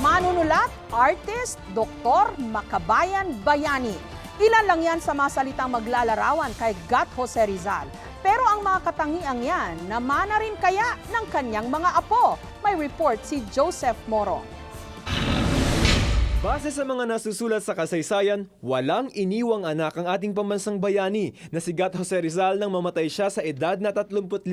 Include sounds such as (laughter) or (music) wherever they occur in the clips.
manunulat, artist, doktor, makabayan, bayani. Ilan lang yan sa mga salitang maglalarawan kay Gat Jose Rizal. Pero ang mga katangiang yan, namana rin kaya ng kanyang mga apo. May report si Joseph Moro. Base sa mga nasusulat sa kasaysayan, walang iniwang anak ang ating pambansang bayani na si Gat Jose Rizal nang mamatay siya sa edad na 35.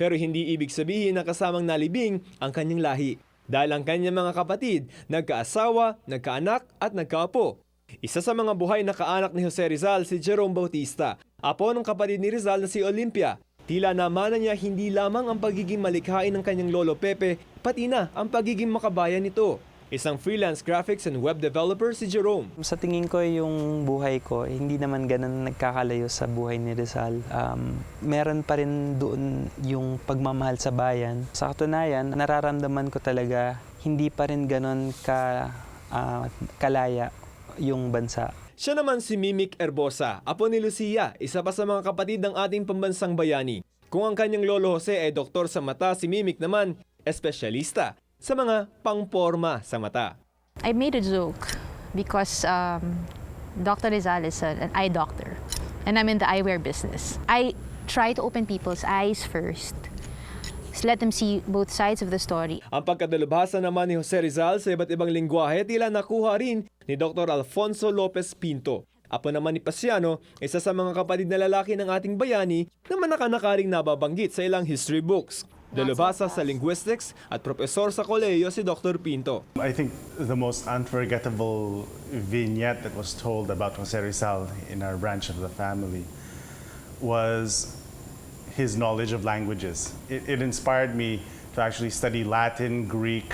Pero hindi ibig sabihin na kasamang nalibing ang kanyang lahi. Dahil ang kanyang mga kapatid, nagkaasawa, nagkaanak at nagkaapo. Isa sa mga buhay na kaanak ni Jose Rizal si Jerome Bautista, apo ng kapatid ni Rizal na si Olympia. Tila namana niya hindi lamang ang pagiging malikhain ng kanyang lolo Pepe, pati na ang pagiging makabayan nito. Isang freelance graphics and web developer si Jerome. Sa tingin ko yung buhay ko, eh, hindi naman ganun nagkakalayo sa buhay ni Rizal. Um, meron pa rin doon yung pagmamahal sa bayan. Sa katunayan, nararamdaman ko talaga hindi pa rin ganun ka, ah, kalaya yung bansa. Siya naman si Mimic Erbosa, apo ni Lucia, isa pa sa mga kapatid ng ating pambansang bayani. Kung ang kanyang lolo Jose ay doktor sa mata, si Mimic naman, espesyalista sa mga pangporma sa mata. I made a joke because um, Dr. Rizal is an eye doctor and I'm in the eyewear business. I try to open people's eyes first. Just let them see both sides of the story. Ang pagkadalubhasa naman ni Jose Rizal sa iba't ibang lingwahe tila nakuha rin ni Dr. Alfonso Lopez Pinto. Apo naman ni Pasiano, isa sa mga kapatid na lalaki ng ating bayani na manakanakaring nababanggit sa ilang history books. Dalubhasa sa linguistics at profesor sa koleyo si Dr. Pinto. I think the most unforgettable vignette that was told about Jose Rizal in our branch of the family was his knowledge of languages. It, it inspired me to actually study Latin, Greek,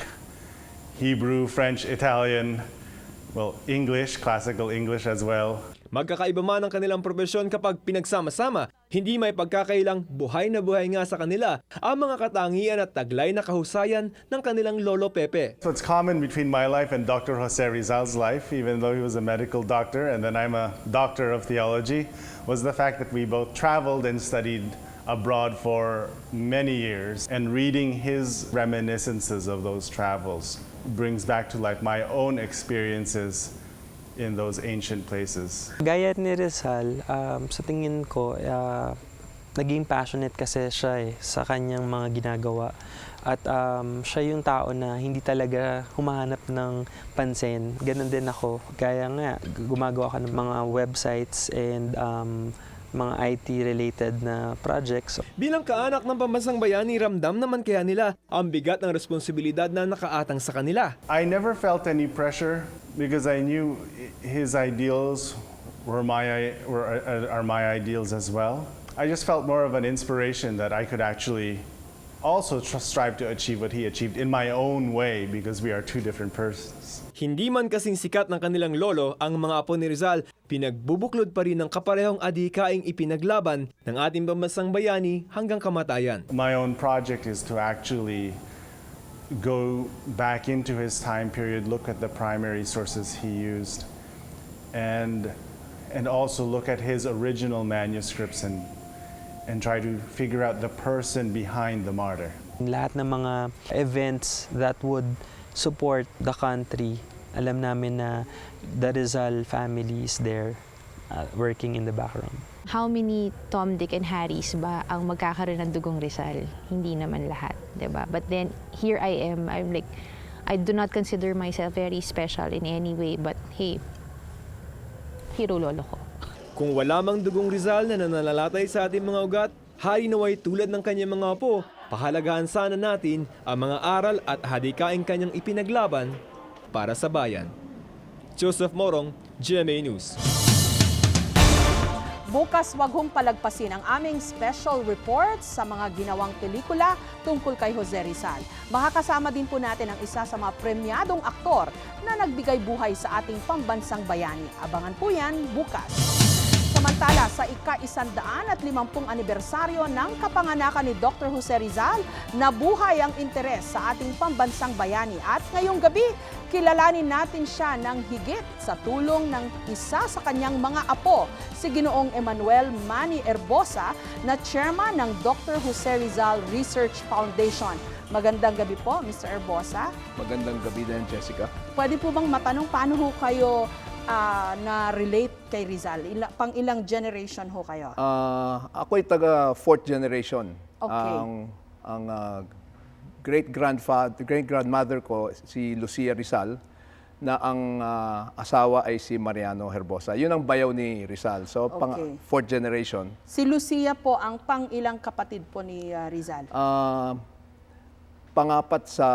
Hebrew, French, Italian, well, English, classical English as well. Magkakaiba man ang kanilang profesyon kapag pinagsama-sama, hindi may pagkakailang buhay na buhay nga sa kanila ang mga katangian at taglay na kahusayan ng kanilang lolo Pepe. So it's common between my life and Dr. Jose Rizal's life, even though he was a medical doctor and then I'm a doctor of theology, was the fact that we both traveled and studied abroad for many years. And reading his reminiscences of those travels brings back to life my own experiences in those ancient places. Gaya ni Rizal, um, sa tingin ko, ah, naging passionate kasi siya eh, sa kanyang mga ginagawa. At um, siya yung tao na hindi talaga humahanap ng pansin. Ganon din ako. Gaya nga, gumagawa ka ng mga websites and um, mga IT-related na projects. Bilang kaanak ng pambansang bayani, ramdam naman kaya nila ang bigat ng responsibilidad na nakaatang sa kanila. I never felt any pressure because I knew his ideals were my were are my ideals as well. I just felt more of an inspiration that I could actually also tr- strive to achieve what he achieved in my own way because we are two different persons. Hindi man kasing sikat ng kanilang lolo, ang mga apo ni Rizal, pinagbubuklod pa rin ng kaparehong adhikaing ipinaglaban ng ating pambansang bayani hanggang kamatayan. My own project is to actually go back into his time period, look at the primary sources he used, and and also look at his original manuscripts and and try to figure out the person behind the martyr. Lahat ng mga events that would support the country, alam namin na the Rizal family is there uh, working in the background. How many Tom, Dick, and Harrys ba ang magkakaroon ng dugong Rizal? Hindi naman lahat, 'di ba? But then, here I am, I'm like, I do not consider myself very special in any way, but hey, hero lolo ko. Kung wala mang dugong Rizal na nananalatay sa ating mga ugat, hari naway tulad ng kanyang mga apo, pahalagahan sana natin ang mga aral at hadikaing kanyang ipinaglaban para sa bayan. Joseph Morong, GMA News. Bukas wag hong palagpasin ang aming special report sa mga ginawang pelikula tungkol kay Jose Rizal. Makakasama din po natin ang isa sa mga premyadong aktor na nagbigay buhay sa ating pambansang bayani. Abangan po yan bukas. Samantala, sa ika-isandaan at limampung anibersaryo ng kapanganakan ni Dr. Jose Rizal, nabuhay ang interes sa ating pambansang bayani. At ngayong gabi, kilalanin natin siya ng higit sa tulong ng isa sa kanyang mga apo, si Ginoong Emmanuel Manny Erbosa, na chairman ng Dr. Jose Rizal Research Foundation. Magandang gabi po, Mr. Erbosa. Magandang gabi din, Jessica. Pwede po bang matanong paano ho kayo ah, na-relate kay Rizal? Ila- pang ilang generation ho kayo? Ah, ako'y taga fourth generation. Okay. Ang ang ah, great grandfather, great grandmother ko si Lucia Rizal na ang ah, asawa ay si Mariano Herbosa. Yun ang bayaw ni Rizal. So pang Okay. fourth generation. Si Lucia po ang pang ilang kapatid po ni ah, Rizal? Ah, pangapat sa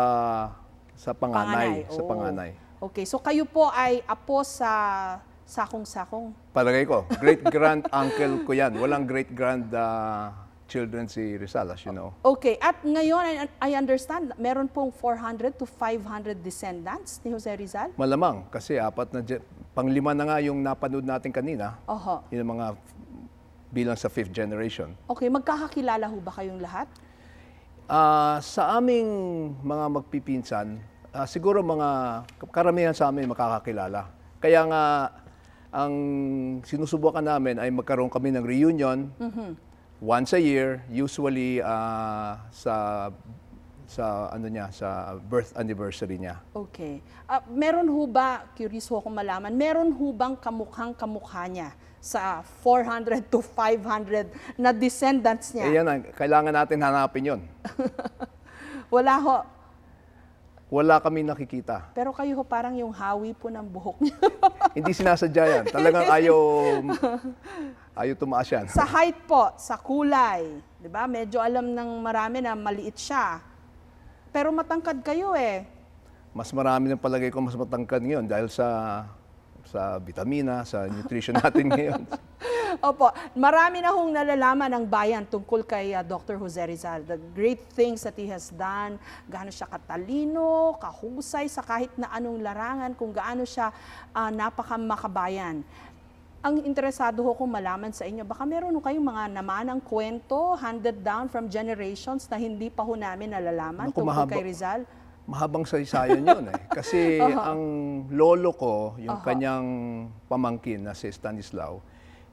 sa panganay, sa Oo. panganay. Okay, so kayo po ay apo sa sakong-sakong. Palagay ko, great grand (laughs) uncle ko 'yan. Walang great grand ah, children si Rizal as you know. Okay, at ngayon I, I understand meron pong 400 to 500 descendants ni Jose Rizal? Malamang kasi apat na panglima na nga yung napanood natin kanina. Oho. Yung mga bilang sa fifth generation. Okay, magkakakilala ho ba kayong lahat? Ah, sa aming mga magpipinsan, ah, siguro mga karamihan sa amin makakakilala. Kaya nga ang sinusubukan namin ay magkaroon kami ng reunion once a year, usually ah, sa sa ano niya, sa birth anniversary niya. Okay. Ah, meron ho ba, curious ho akong malaman, meron ho bang kamukhang kamukha niya sa 400 to 500 na descendants Eh, niya? yan ang, kailangan natin hanapin yon. (laughs) Wala ho. Wala kami nakikita. Pero kayo ho parang yung hawi po ng buhok niya. (laughs) Hindi sinasadya yan. Talagang ayaw, ayaw tumaas yan. sa height po, sa kulay, 'di ba? Medyo alam ng marami na maliit siya. Pero matangkad kayo eh. Mas marami ng palagay ko mas matangkad ngayon dahil sa sa vitamina, sa (laughs) nutrition natin ngayon. Opo, marami na hong nalalaman ng bayan tungkol kay uh, Dr. Jose Rizal. The great things that he has done, gaano siya katalino, kahusay sa kahit na anong larangan, kung gaano siya uh, napakamakabayan. Ang interesado ho kong malaman sa inyo, baka meron kayong mga namanang kwento handed down from generations na hindi pa ho namin nalalaman Naku, tungkol mahaba- kay Rizal? Mahabang saysayan yun eh. Kasi (laughs) ang lolo ko, yung Aha. kanyang pamangkin na si Stanislaw,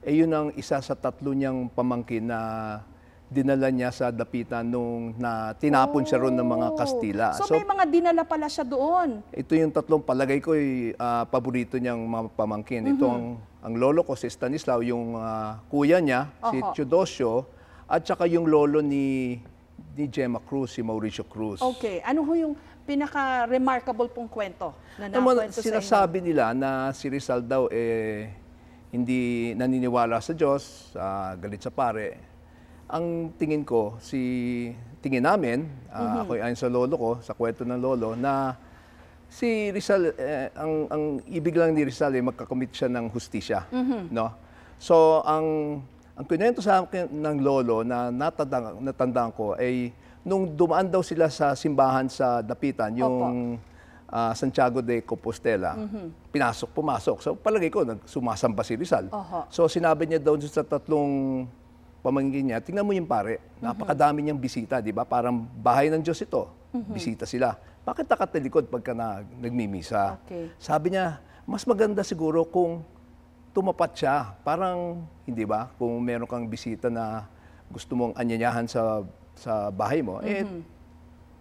eh yun ang isa sa tatlo niyang pamangkin na dinala niya sa dapitan nung na tinapon siya ron ng mga Oh. Kastila. So, may mga dinala pala siya doon. Ito yung tatlong palagay ko ay paborito niyang mga pamangkin. Ito ang, ang lolo ko si Stanislaw, yung ah, kuya niya si Oho. Teodosio at saka yung lolo ni ni Gemma Cruz, si Mauricio Cruz. Okay, ano ho yung pinaka-remarkable pong kwento na Naman, nakwento sa inyo? sinasabi nila na si Rizal daw eh hindi naniniwala sa Diyos, ah, galit sa pare. Ang tingin ko, si tingin namin, ah, ako ayon sa lolo ko, sa kwento ng lolo, na si Rizal, eh, ang, ang ibig lang ni Rizal ay magkakomit siya ng hustisya. No? So, ang, ang kwento sa akin ng lolo na natandang, natandaan ko ay nung dumaan daw sila sa simbahan sa Dapitan, yung ah, Santiago de Compostela, pinasok, pumasok. So palagay ko, sumasamba si Rizal. Oho. So sinabi niya daw sa tatlong pamangkin niya, tingnan mo yung pare, napakadami niyang bisita, di ba? Parang bahay ng Diyos ito. Bisita sila. Bakit nakatalikod pagka na, nagmimisa? Okay. Sabi niya, mas maganda siguro kung tumapat siya. Parang, hindi ba? Kung meron kang bisita na gusto mong anyanyahan sa sa bahay mo, eh,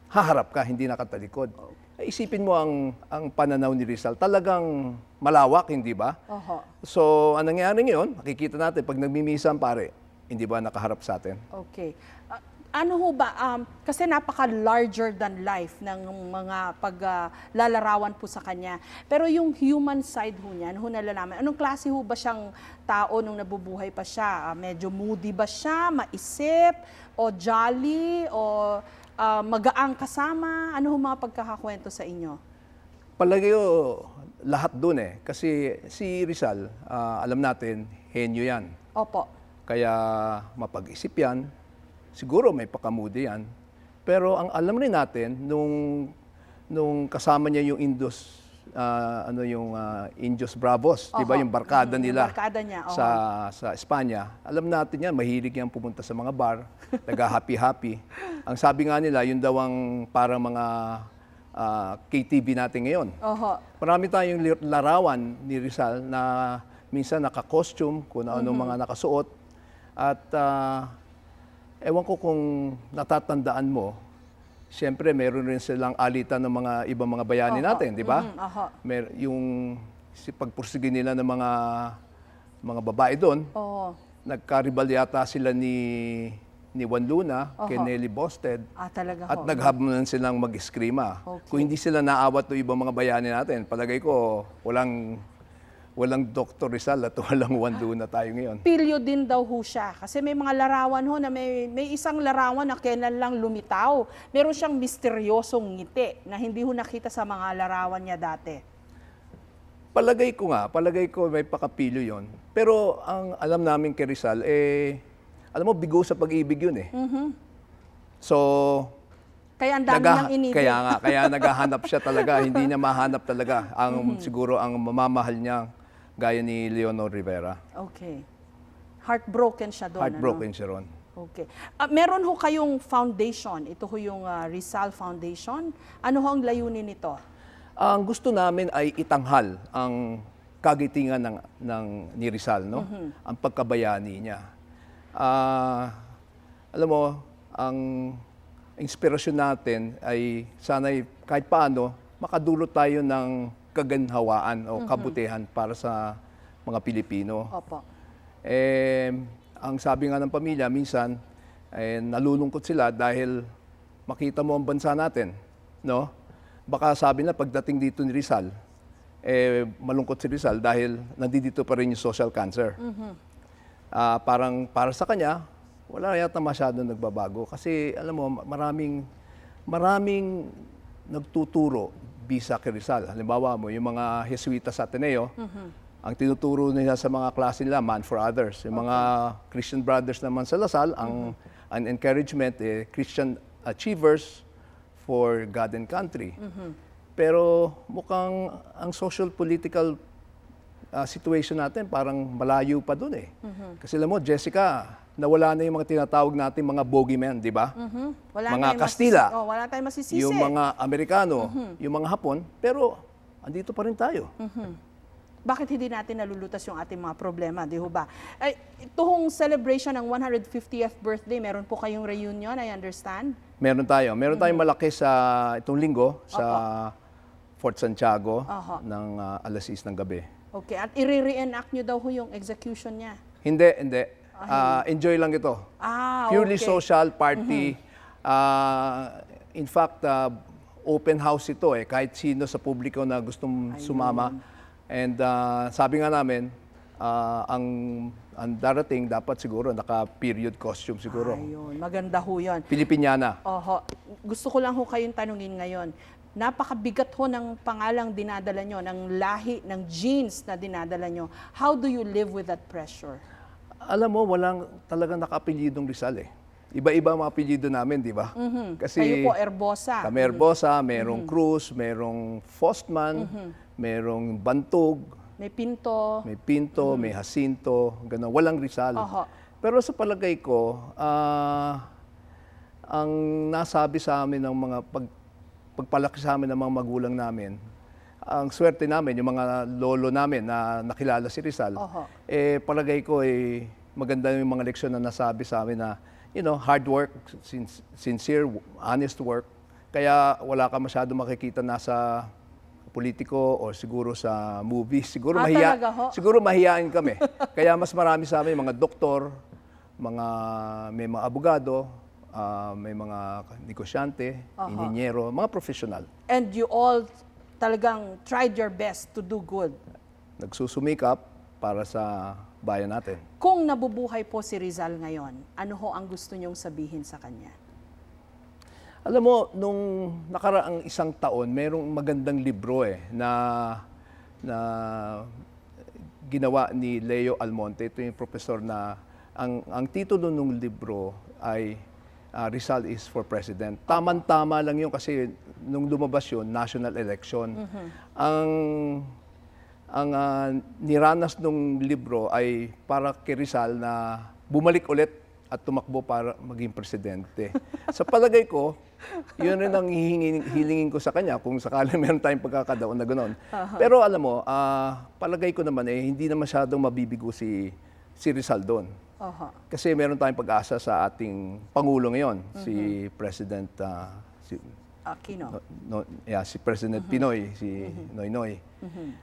haharap ka, hindi nakatalikod. Eh, Isipin mo ang, ang pananaw ni Rizal, talagang malawak, hindi ba? Oho. So, anong nangyari ngayon? Makikita natin, pag nagmimisa ang pare, hindi ba nakaharap sa atin? Okay. Ah, ano ho ba, um, kasi napaka-larger than life ng mga paglalarawan po sa kanya. Pero yung human side ho niya, ano ho nalalaman? Anong klase ho ba siyang tao nung nabubuhay pa siya? Ah, medyo moody ba siya? Maisip? O jolly? O ah, magaang kasama? Ano ho mga pagkakakwento sa inyo? Palagay ko, lahat dun eh. Kasi si Rizal, ah, alam natin, henyo yan. Opo. Kaya mapag-isip yan. Siguro may pakamudi yan. Pero ang alam rin natin, nung, nung kasama niya yung Indus, ah, ano yung ah, Indios Bravos, di ba yung barkada Mm, yung nila barkada niya, sa sa Espanya. Alam natin yan, mahilig yan pumunta sa mga bar, (laughs) nag-happy-happy. Ang sabi nga nila, yun daw ang para mga ah, KTV natin ngayon. Oho. Marami tayong larawan ni Rizal na minsan naka-costume, kung ano mga nakasuot. At ah, ewan ko kung natatandaan mo, Siyempre, meron rin silang alitan ng mga ibang mga bayani Oho. natin, di ba? Oho. Mer- yung si pagpursige nila ng mga mga babae doon, Oo. nagkaribal yata sila ni ni Juan Luna, Oho. kay Nelly Bosted, Ah, talaga at ho. naghablan silang mag-eskrima. Okay. Kung hindi sila naawat ng ibang mga bayani natin, palagay ko walang walang Dr. Rizal at (laughs) walang Juan Luna tayo ngayon. Pilyo din daw ho siya. Kasi may mga larawan ho na may, may isang larawan na kailan lang lumitaw. Meron siyang misteryosong ngiti na hindi ho nakita sa mga larawan niya dati. Palagay ko nga, palagay ko may pakapilyo yon. Pero ang alam namin kay Rizal, eh, alam mo, bigo sa pag-ibig yun eh. So, Kaya ang dami naga- niyang inibig. kaya nga, kaya (laughs) naghahanap siya talaga, hindi niya mahanap talaga ang siguro ang mamamahal niya gaya ni Leonor Rivera. Okay. Heartbroken siya doon. Heartbroken Ano? siya ron. Okay. Ah, meron ho kayong foundation. Ito ho yung ah, Rizal Foundation. Ano ho ang layunin nito? Ang gusto namin ay itanghal ang kagitingan ng, ng ni Rizal, no? Ang pagkabayani niya. Ah, alam mo, ang inspirasyon natin ay sana'y kahit paano makadulot tayo ng kaganhawaan o kabutihan para sa mga Pilipino. Opo. Eh, ang sabi nga ng pamilya, minsan, eh, nalulungkot sila dahil makita mo ang bansa natin. No? Baka sabi na pagdating dito ni Rizal, eh, malungkot si Rizal dahil nandito pa rin yung social cancer. Ah, parang para sa kanya, wala yata masyado nagbabago. Kasi alam mo, maraming, maraming nagtuturo bisa Rizal. Halimbawa mo, yung mga Jesuita sa Ateneo, ang tinuturo nila sa mga klase nila, man for others. Yung mga Christian brothers naman sa Lasal, ang, ang encouragement, eh, Christian achievers for God and country. Pero mukhang ang social political uh, situation natin parang malayo pa dun eh. Kasi alam mo, Jessica, nawala na yung mga tinatawag natin mga bogeymen, di ba? Mhm. Wala Mga Kastila. masisi- oh, wala tayong masisisi. Yung mga Amerikano, yung mga Hapon, pero andito pa rin tayo. Bakit hindi natin nalulutas yung ating mga problema, di ho ba? Ay, ito hong celebration ng 150th birthday, meron po kayong reunion, I understand? Meron tayo. Meron tayong malaki sa itong linggo sa Fort Santiago Oho. ng uh, alas 6 ng gabi. Okay, at i-reenact nyo daw ho yung execution niya. Hindi, hindi. Ah, enjoy lang ito. Ah, Purely okay. social party. Ah, in fact, ah, open house ito eh. Kahit sino sa publiko na gustong sumama. And ah, sabi nga namin, ah, ang, ang darating dapat siguro naka-period costume siguro. Ayun, maganda ho yun. Pilipiniana. Oho, gusto ko lang ho kayong tanungin ngayon. Napakabigat ho ng pangalang dinadala nyo, ng lahi, ng genes na dinadala nyo. How do you live with that pressure? Alam mo, walang talagang naka-apelyidong Rizal eh. Iba-iba ang mga apelyido namin, di ba? Kasi Kayo po, Erbosa. Kami Herbosa, merong Cruz, merong Fostman, merong Bantog, May pinto. may Pinto, may Jacinto, gano'n. Walang Rizal. Oho. Pero sa palagay ko, ah, ang nasabi sa amin ng mga pag, pagpalaki sa amin ng mga magulang namin, ang swerte namin, yung mga lolo namin na nakilala si Rizal, Oho. eh palagay ko eh maganda yung mga leksyon na nasabi sa amin na you know, hard work, sin- sincere, honest work. Kaya wala ka masyado makikita nasa politiko o siguro sa movies. (laughs) Siguro Ah, mahiya, siguro mahiyain kami. Kaya mas marami sa amin mga doktor, mga may mga abogado, ah, may mga negosyante, inhinyero, mga professional. And you all talagang tried your best to do good. Nagsusumikap para sa bayan natin. Kung nabubuhay po si Rizal ngayon, ano ho ang gusto nyong sabihin sa kanya? Alam mo, nung nakaraang isang taon, merong magandang libro eh na na ginawa ni Leo Almonte. Ito yung professor na ang ang titulo ng libro ay ah, Rizal is for President. Taman-tama lang yun kasi nung lumabas yun, national election. Ang ang ah, niranas ng libro ay para kay Rizal na bumalik ulit at tumakbo para maging presidente. (laughs) sa palagay ko, yun rin ang hihingin, hilingin ko sa kanya kung sakali (laughs) meron tayong pagkakataon na gano'n. Pero alam mo, ah, palagay ko naman eh, hindi na masyadong mabibigo si, si Rizal doon. Oho. Kasi meron tayong pag-asa sa ating Pangulo ngayon, si President ah, si, Aquino. no, no, yeah, si President Pinoy, si Noy Noy.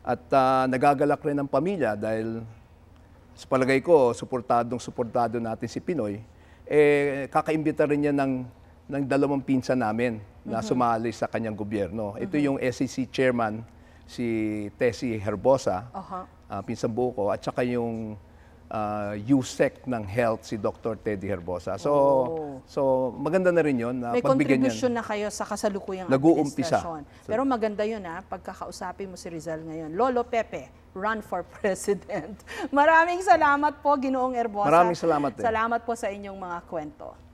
At ah, nagagalak rin ang pamilya dahil sa palagay ko, suportadong suportado natin si Pinoy, eh, kakaimbita rin niya ng, ng dalawang pinsan namin na sumali sa kanyang gobyerno. Ito yung SEC chairman, si Tessie Herbosa, Aha. ah, pinsan buo ko, at saka yung ah, USEC ng health, si Dr. Teddy Herbosa. So, so maganda na rin yun. na May contribution yan. na kayo sa kasalukuyang Nag-uumpisa. administrasyon. Pero maganda yun ha, pagkakausapin mo si Rizal ngayon. Lolo Pepe, run for (laughs) president. Maraming salamat po, Ginoong Erbosa. Maraming salamat din. Salamat po sa inyong mga kwento.